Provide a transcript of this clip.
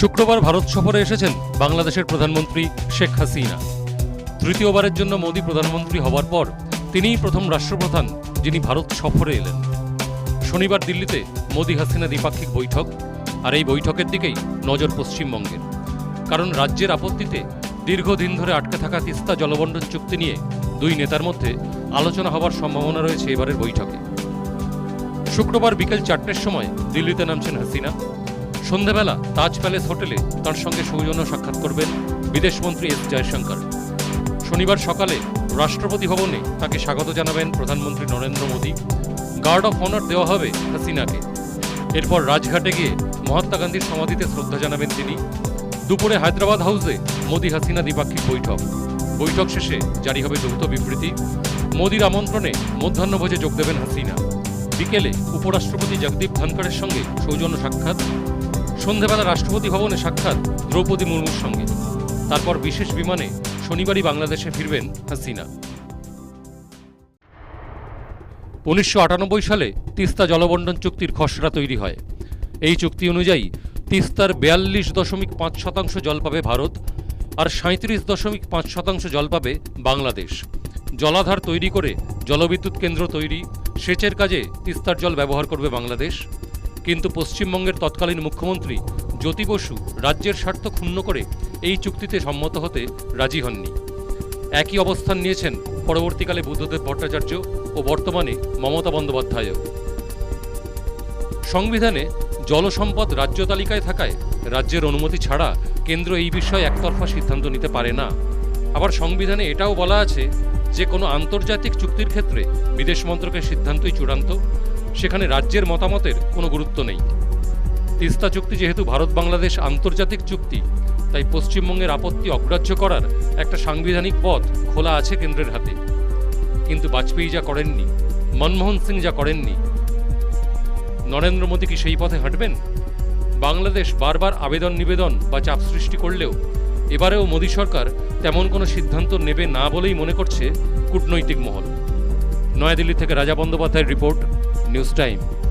শুক্রবার ভারত সফরে এসেছেন বাংলাদেশের প্রধানমন্ত্রী শেখ হাসিনা। তৃতীয়বারের জন্য মোদী প্রধানমন্ত্রী হওয়ার পর তিনিই প্রথম রাষ্ট্রপ্রধান, যিনি ভারত সফরে এলেন। শনিবার দিল্লিতে মোদী হাসিনা দ্বিপাক্ষিক বৈঠক, আর এই বৈঠকের দিকেই নজর পশ্চিমবঙ্গের। কারণ রাজ্যের আপত্তিতে দীর্ঘদিন ধরে আটকে থাকা তিস্তা জলবন্টন চুক্তি নিয়ে দুই নেতার মধ্যে আলোচনা হবার সম্ভাবনা রয়েছে এবারের বৈঠকে। শুক্রবার বিকেল চারটের সময় দিল্লিতে নামছেন হাসিনা। সন্ধেবেলা তাজ প্যালেস হোটেলে তার সঙ্গে সৌজন্য সাক্ষাৎ করবেন বিদেশমন্ত্রী এস জয়শঙ্কর। শনিবার সকালে রাষ্ট্রপতি ভবনে তাকে স্বাগত জানাবেন প্রধানমন্ত্রী Narendra Modi. Guard of honour দেওয়া হবে হাসিনাকে। এরপর রাজঘাটে গিয়ে মহাত্মা গান্ধীর সমাধিতে শ্রদ্ধা জানাবেন তিনি। দুপুরে হায়দ্রাবাদ হাউসে মোদী হাসিনা দ্বিপাক্ষিক বৈঠক। বৈঠক শেষে জারি হবে যৌথ বিবৃতি। মোদীর আমন্ত্রণে মধ্যাহ্নভোজে যোগ দেবেন হাসিনা। বিকেলে উপরাষ্ট্রপতি জগদীপ ধনখড়ের সঙ্গে সৌজন্য সাক্ষাৎ। সন্ধেবেলা রাষ্ট্রপতি ভবনে সাক্ষাৎ দ্রৌপদী মুর্মুর সঙ্গে। তারপর বিশেষ বিমানে শনিবারই বাংলাদেশে ফিরবেন হাসিনা। উনিশশো আটানব্বই সালে তিস্তা জলবন্টন চুক্তির খসড়া তৈরি হয়। এই চুক্তি অনুযায়ী তিস্তার বেয়াল্লিশ দশমিক পাঁচ শতাংশ জল পাবে ভারত আর সাঁত্রিশ দশমিক পাঁচ শতাংশ জল পাবে বাংলাদেশ। জলাধার তৈরি করে জলবিদ্যুৎ কেন্দ্র তৈরি, সেচের কাজে তিস্তার জল ব্যবহার করবে বাংলাদেশ। কিন্তু পশ্চিমবঙ্গের তৎকালীন মুখ্যমন্ত্রী জ্যোতি বসু রাজ্যের স্বার্থ ক্ষুণ্ণ করে এই চুক্তিতে সম্মত হতে রাজি হননি। একই অবস্থান নিয়েছেন পরবর্তীকালে বুদ্ধদেব ভট্টাচার্য ও বর্তমানে মমতা বন্দ্যোপাধ্যায়ও। সংবিধানে জলসম্পদ রাজ্য তালিকায় থাকায় রাজ্যের অনুমতি ছাড়া কেন্দ্র এই বিষয়ে একতরফা সিদ্ধান্ত নিতে পারে না। আবার সংবিধানে এটাও বলা আছে যে কোনো আন্তর্জাতিক চুক্তির ক্ষেত্রে বিদেশ মন্ত্রকের সিদ্ধান্তই চূড়ান্ত সেখানে রাজ্যের মতামতের কোনো গুরুত্ব নেই। তিস্তা চুক্তি যেহেতু ভারত বাংলাদেশ আন্তর্জাতিক চুক্তি, তাই পশ্চিমবঙ্গের আপত্তি অগ্রাহ্য করার একটা সাংবিধানিক পথ খোলা আছে কেন্দ্রের হাতে। কিন্তু বাজপেয়ী যা করেননি, মনমোহন সিং যা করেননি, নরেন্দ্র মোদী কি সেই পথে হাঁটবেন? বাংলাদেশ বারবার আবেদন নিবেদন বা চাপ সৃষ্টি করলেও এবারেও মোদী সরকার তেমন কোনো সিদ্ধান্ত নেবে না বলেই মনে করছে কূটনৈতিক মহল। নয়াদিল্লি থেকে রাজা বন্দ্যোপাধ্যায়ের রিপোর্ট News Time.